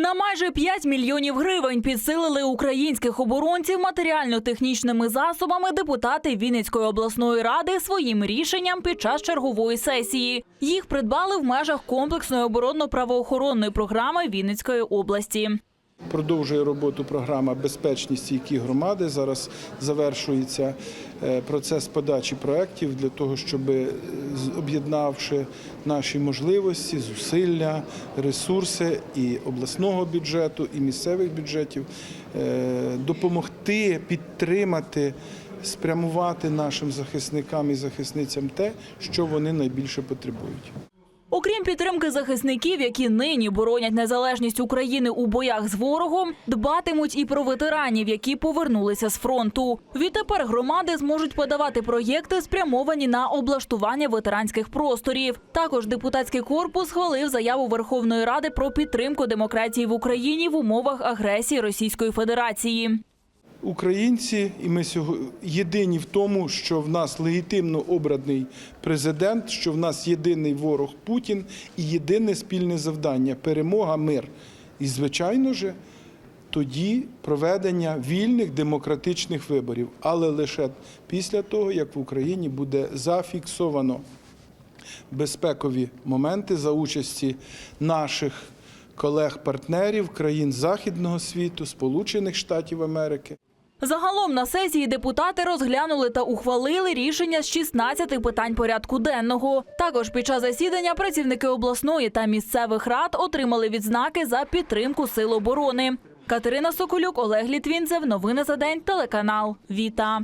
На майже 5 мільйонів гривень підсилили українських оборонців матеріально-технічними засобами депутати Вінницької обласної ради своїм рішенням під час чергової сесії. Їх придбали в межах комплексної оборонно-правоохоронної програми Вінницької області. Продовжує роботу програма Безпечні стійкі громади. Зараз завершується е, процес подачі проєктів для того, щоб е, об'єднавши наші можливості, зусилля, ресурси і обласного бюджету, і місцевих бюджетів, е, допомогти підтримати. Спрямувати нашим захисникам і захисницям те, що вони найбільше потребують. Окрім підтримки захисників, які нині боронять незалежність України у боях з ворогом, дбатимуть і про ветеранів, які повернулися з фронту. Відтепер громади зможуть подавати проєкти, спрямовані на облаштування ветеранських просторів. Також депутатський корпус схвалив заяву Верховної Ради про підтримку демократії в Україні в умовах агресії Російської Федерації. Українці, і ми сьогодні єдині в тому, що в нас легітимно обраний президент, що в нас єдиний ворог Путін і єдине спільне завдання перемога, мир. І, звичайно ж, тоді проведення вільних демократичних виборів, але лише після того, як в Україні буде зафіксовано безпекові моменти за участі наших колег-партнерів країн Західного світу, Сполучених Штатів Америки. Загалом на сесії депутати розглянули та ухвалили рішення з 16 питань порядку денного. Також під час засідання працівники обласної та місцевих рад отримали відзнаки за підтримку сил оборони. Катерина Соколюк, Олег Літвінцев. Новини за день. Телеканал Віта.